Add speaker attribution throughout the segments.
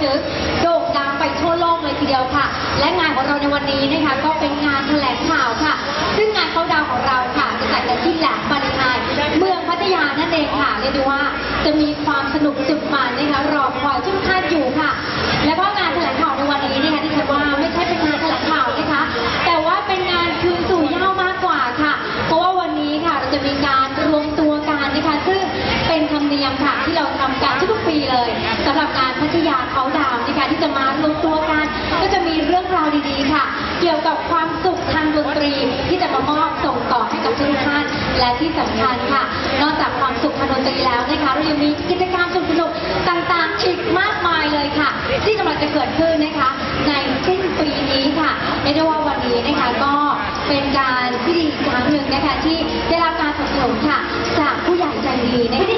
Speaker 1: ศนะคะรวมไปถึงโด่งดังไปทั่วโลกเลยทีเดียวค่ะ และงานของเราในวันนี้นะคะก็เป็นงานแถลงข่าวค่ะ ซึ่งงานเขาดาวของเราค่ะจะจัดกันที่แหลมบาริไฮเมืองพัทยานั่นเองค่ะเรียกได้ว่าจะมีความสนุกจุดมัน เป็นธรรมค่ะที่เราทำกันทุกปีเลยสำหรับงานพัทยาเขาดาวน์นะคะที่จะมารวมตัวกัน ก็จะมีเรื่องราวดีๆค่ะ เกี่ยวกับความสุขทางดนตรีที่จะมามอบส่งต่อให้กับทุกท่านและที่สำคัญค่ะ นอกจากความสุขทางดนตรีแล้วนะคะเรายังมีกิจกรรมสนุกๆต่างๆอีกมากมายเลยค่ะ ที่กำลังจะเกิดขึ้นนะคะ ในสิ้นปีนี้ค่ะเรียกได้ว่าวันนี้นะคะก็เป็นการที่ดีครั้งหนึ่งนะคะที่ได้รับการสนับสนุนค่ะ จากผู้ใหญ่ใจดีในพิทยา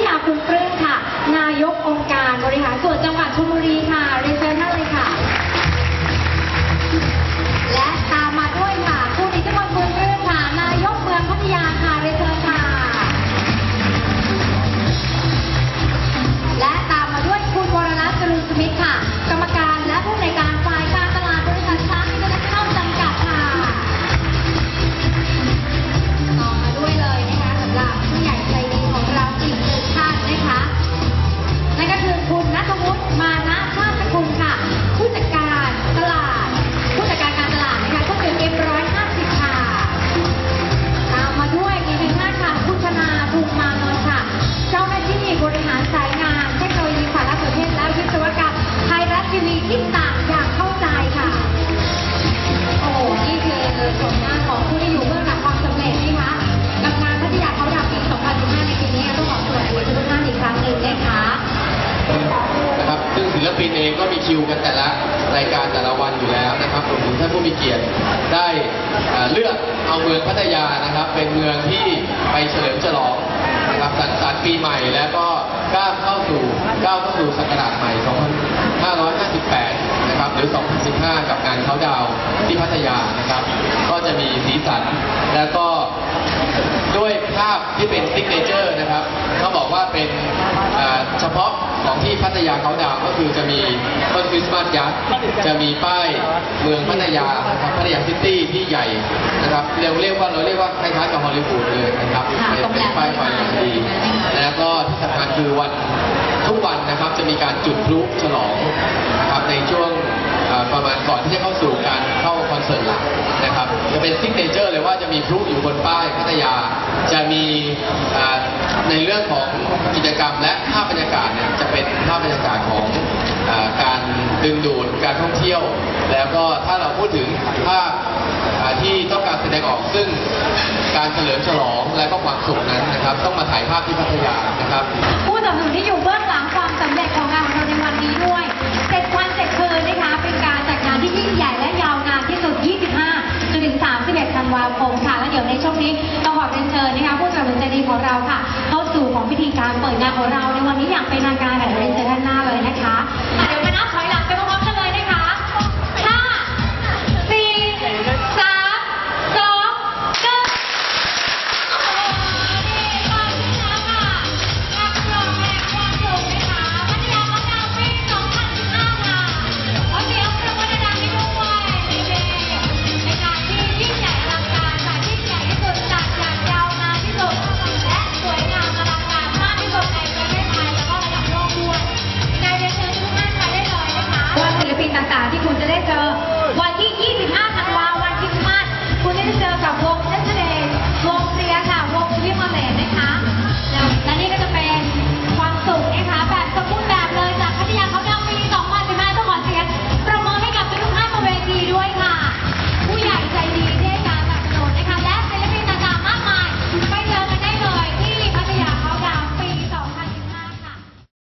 Speaker 1: คุณ คิวกันแต่ละรายการแต่ละวันอยู่แล้วนะครั
Speaker 2: บรวมถึงท่านผู้มีเกียรติได้เลือกเอาเมืองพัทยานะครับ เป็นเมืองที่ไปเฉลิมฉลองนะครับสันสรรค์ปีใหม่แล้วก็ก้าวเข้าสู่ก้าวเข้าสู่ศักราชใหม่ 2558 นะครับหรือ 2015 กับงานเขาดาวที่พัทยานะครับ ก็จะมีสีสันแล้วก็ ที่เป็นซิกเนเจอร์นะครับเขาบอกว่าเป็นเอ่อเฉพาะของที่พัทยาเขาดาวน์ก็คือจะมีต้นคริสต์มาสยักษ์จะมีป้ายเมืองพัทยานะครับพัทยาซิตี้ที่ใหญ่นะครับเรียกเรียกว่าเราเรียกว่าคล้ายๆกับฮอลลีวูดเลยนะครับ
Speaker 1: ค่ะ
Speaker 2: เป็นเป็นป้ายไฟอย่างดีแล้วก็ที่สำคัญคือวันทุกวันนะครับจะมีการจุดพลุฉลองนะครับในช่วงเอ่อประมาณก่อนที่จะเข้าสู่การเข้าคอนเสิร์ตหลักนะครับจะ เป็นซิกเนเจอร์เลยว่าจะมีพลุอยู่บนป้ายพัทยา จะมีในเรื่องของกิจกรรมและภาพบรรยากาศเนี่ยจะเป็นภาพบรรยากาศของอการดึงดูดการท่องเที่ยว แล้วก็ถ้าเราพูดถึงภาพที่ต้องการแสดงออกซึ่งการเฉลิมฉลองและก็ความสุขนั้นนะครับ ต้องมาถ่ายภาพที่พัทยานะครับ
Speaker 1: ผู้สนับสนุนที่อยู่เบื้องหลังความสำเร็จของ ในช่วงนี้เราขอเรียนเชิญนะคะผู้สนับสนุนใจดีของเราค่ะ เข้าสู่ของพิธีการเปิดงานของเราในวันนี้อย่างเป็นทางการค่ะเดี๋ยวเรียนเชิญท่านหน้าเลยนะคะ